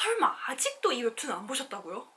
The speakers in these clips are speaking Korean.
설마 아직도 이 웹툰 안 보셨다고요?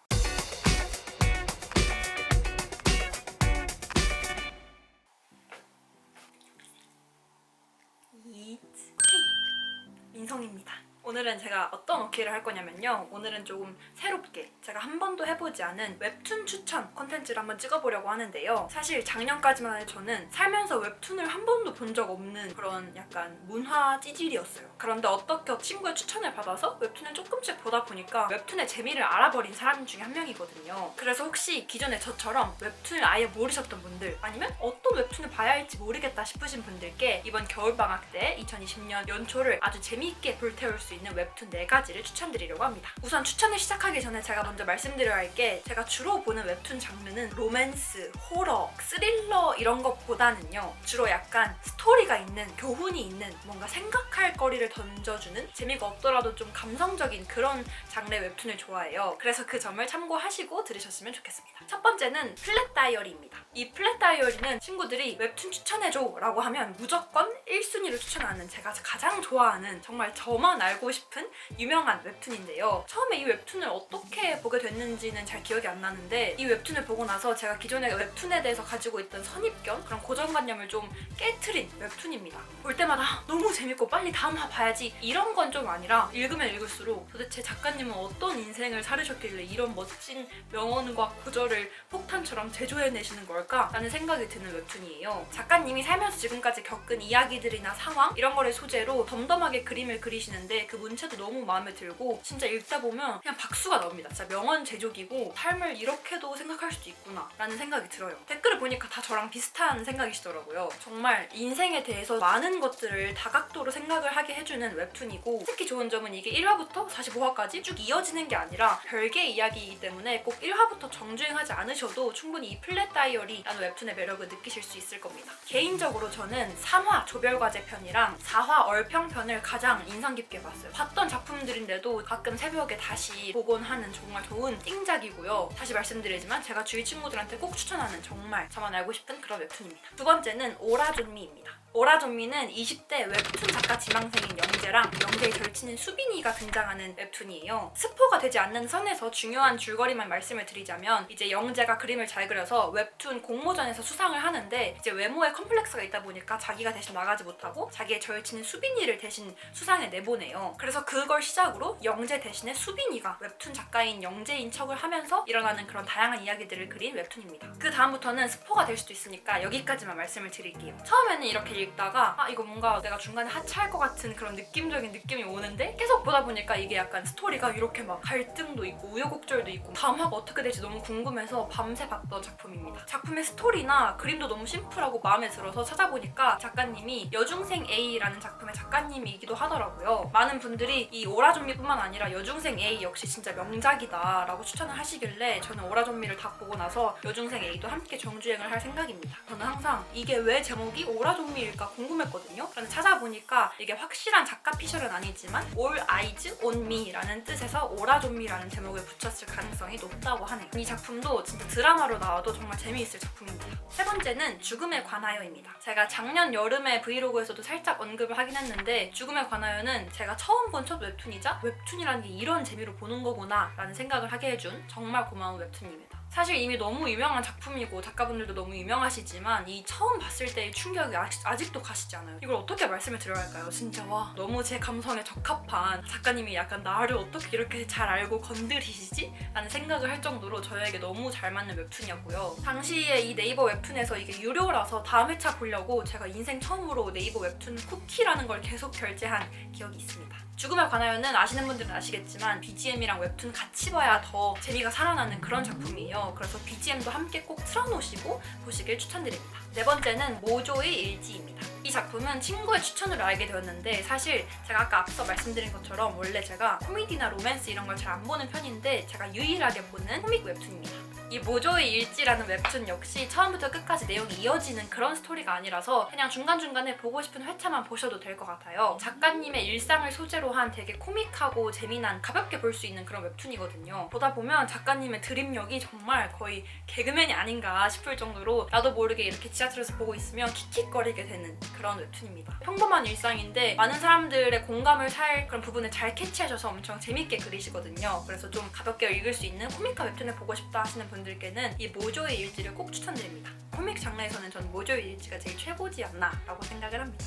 이 오케이 민성입니다. 오늘은 제가 어떤 오케이를 할 거냐면요. 오늘은 조금 새롭게 제가 한 번도 해보지 않은 웹툰 추천 컨텐츠를 한번 찍어보려고 하는데요. 사실 작년까지만 해도 저는 살면서 웹툰을 한 번도 본 적 없는 그런 약간 문화 찌질이었어요. 그런데 어떻게 친구의 추천을 받아서 웹툰을 조금씩 보다 보니까 웹툰의 재미를 알아버린 사람 중에 한 명이거든요. 그래서 혹시 기존에 저처럼 웹툰을 아예 모르셨던 분들 아니면 어떤 웹툰을 봐야 할지 모르겠다 싶으신 분들께 이번 겨울방학 때 2020년 연초를 아주 재미있게 불태울 수 있는 웹툰 4가지를 추천드리려고 합니다. 우선 추천을 시작하기 전에 제가 먼저 말씀드려야 할 게 제가 주로 보는 웹툰 장르는 로맨스, 호러, 스릴러 이런 것보다는요. 주로 약간 스토리가 있는, 교훈이 있는 뭔가 생각할 거리를 던져주는 재미가 없더라도 좀 감성적인 그런 장르의 웹툰을 좋아해요. 그래서 그 점을 참고하시고 들으셨으면 좋겠습니다. 첫 번째는 플랫 다이어리입니다. 이 플랫 다이어리는 친구들이 웹툰 추천해줘 라고 하면 무조건 1순위로 추천하는 제가 가장 좋아하는 정말 저만 알고 싶은 유명한 웹툰인데요. 처음에 이 웹툰을 어떻게 보게 됐는지는 잘 기억이 안 나는데 이 웹툰을 보고 나서 제가 기존에 웹툰에 대해서 가지고 있던 선입견 그런 고정관념을 좀 깨트린 웹툰입니다. 볼 때마다 아, 너무 재밌고 빨리 다음 화 봐야지 이런 건 좀 아니라 읽으면 읽을수록 도대체 작가님은 어떤 인생을 살으셨길래 이런 멋진 명언과 구절을 폭탄처럼 제조해내시는 걸까? 라는 생각이 드는 웹툰이에요. 작가님이 살면서 지금까지 겪은 이야기들이나 상황 이런 거를 소재로 덤덤하게 그림을 그리시는데 그 문체도 너무 마음에 들고 진짜 읽다 보면 그냥 박수가 나옵니다. 진짜 명언 제조기고 삶을 이렇게도 생각할 수도 있구나 라는 생각이 들어요. 댓글을 보니까 다 저랑 비슷한 생각이시더라고요. 정말 인생에 대해서 많은 것들을 다각도로 생각을 하게 해주는 웹툰이고 특히 좋은 점은 이게 1화부터 45화까지 쭉 이어지는 게 아니라 별개의 이야기이기 때문에 꼭 1화부터 정주행하지 않으셔도 충분히 이 플랫 다이어리라는 웹툰의 매력을 느끼실 수 있을 겁니다. 개인적으로 저는 3화 조별과제 편이랑 4화 얼평 편을 가장 인상 깊게 봤어요. 봤던 작품들인데도 가끔 새벽에 다시 보곤 하는 정말 좋은 띵작이고요. 다시 말씀드리지만 제가 주위 친구들한테 꼭 추천하는 정말 저만 알고 싶은 그런 웹툰입니다. 두 번째는 오라존미입니다. 오라존미는 20대 웹툰 작가 지망생인 영재랑 영재의 절친인 수빈이가 등장하는 웹툰이에요. 스포가 되지 않는 선에서 중요한 줄거리만 말씀을 드리자면 이제 영재가 그림을 잘 그려서 웹툰 공모전에서 수상을 하는데 이제 외모에 컴플렉스가 있다 보니까 자기가 대신 나가지 못하고 자기의 절친인 수빈이를 대신 수상에 내보내요. 그래서 그걸 시작으로 영재 대신에 수빈이가 웹툰 작가인 영재인 척을 하면서 일어나는 그런 다양한 이야기들을 그린 웹툰입니다. 그 다음부터는 스포가 될 수도 있으니까 여기까지만 말씀을 드릴게요. 처음에는 이렇게 읽다가 아 이거 뭔가 내가 중간에 하차할 것 같은 그런 느낌적인 느낌이 오는데 계속 보다 보니까 이게 약간 스토리가 이렇게 막 갈등도 있고 우여곡절도 있고 다음 화가 어떻게 될지 너무 궁금해서 밤새 봤던 작품입니다. 작품의 스토리나 그림도 너무 심플하고 마음에 들어서 찾아보니까 작가님이 여중생 A라는 작품의 작가님이기도 하더라고요. 많은 분들이 이 오라존미뿐만 아니라 여중생 A 역시 진짜 명작이다 라고 추천을 하시길래 저는 오라존미를 다 보고 나서 여중생 A도 함께 정주행을 할 생각입니다. 저는 항상 이게 왜 제목이 오라존미 일까 궁금했거든요. 그런데 찾아보니까 이게 확실한 작가 피셜은 아니지만 All Eyes on Me라는 뜻에서 오라존미라는 제목을 붙였을 가능성이 높다고 하네요. 이 작품도 진짜 드라마로 나와도 정말 재미있을 작품입니다. 세 번째는 죽음에 관하여입니다. 제가 작년 여름에 브이로그에서도 살짝 언급을 하긴 했는데 죽음에 관하여는 제가 처음 본 첫 웹툰이자 웹툰이라는 게 이런 재미로 보는 거구나 라는 생각을 하게 해준 정말 고마운 웹툰입니다. 사실 이미 너무 유명한 작품이고 작가분들도 너무 유명하시지만 이 처음 봤을 때의 충격이 아직, 아직 도 가시지 않아요. 이걸 어떻게 말씀을 드려야 할까요? 진짜 와 너무 제 감성에 적합한 작가님이 약간 나를 어떻게 이렇게 잘 알고 건드리시지? 라는 생각을 할 정도로 저에게 너무 잘 맞는 웹툰이었고요. 당시에 이 네이버 웹툰에서 이게 유료라서 다음 회차 보려고 제가 인생 처음으로 네이버 웹툰 쿠키라는 걸 계속 결제한 기억이 있습니다. 죽음에 관하여는 아시는 분들은 아시겠지만 BGM이랑 웹툰 같이 봐야 더 재미가 살아나는 그런 작품이에요. 그래서 BGM도 함께 꼭 틀어놓으시고 보시길 추천드립니다. 네 번째는 모조의 일지입니다. 이 작품은 친구의 추천으로 알게 되었는데 사실 제가 아까 앞서 말씀드린 것처럼 원래 제가 코미디나 로맨스 이런 걸 잘 안 보는 편인데 제가 유일하게 보는 코믹 웹툰입니다. 이 모조의 일지라는 웹툰 역시 처음부터 끝까지 내용이 이어지는 그런 스토리가 아니라서 그냥 중간중간에 보고 싶은 회차만 보셔도 될 것 같아요. 작가님의 일상을 소재로 한 되게 코믹하고 재미난 가볍게 볼 수 있는 그런 웹툰이거든요. 보다 보면 작가님의 드립력이 정말 거의 개그맨이 아닌가 싶을 정도로 나도 모르게 이렇게 지하철에서 보고 있으면 킥킥거리게 되는 그런 웹툰입니다. 평범한 일상인데 많은 사람들의 공감을 살 그런 부분을 잘 캐치하셔서 엄청 재밌게 그리시거든요. 그래서 좀 가볍게 읽을 수 있는 코믹한 웹툰을 보고 싶다 하시는 분들께는 이 모조의 일지를 꼭 추천드립니다. 코믹 장르에서는 전 모조의 일지가 제일 최고지 않나 라고 생각을 합니다.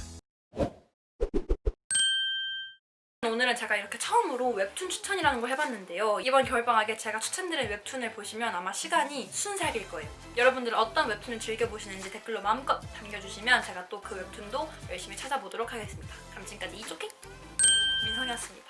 오늘은 제가 이렇게 처음으로 웹툰 추천이라는 걸 해봤는데요. 이번 겨울방학에 제가 추천드린 웹툰을 보시면 아마 시간이 순삭일 거예요. 여러분들은 어떤 웹툰을 즐겨보시는지 댓글로 마음껏 남겨주시면 제가 또 그 웹툰도 열심히 찾아보도록 하겠습니다. 그럼 지금까지 이쪽해 민성이었습니다.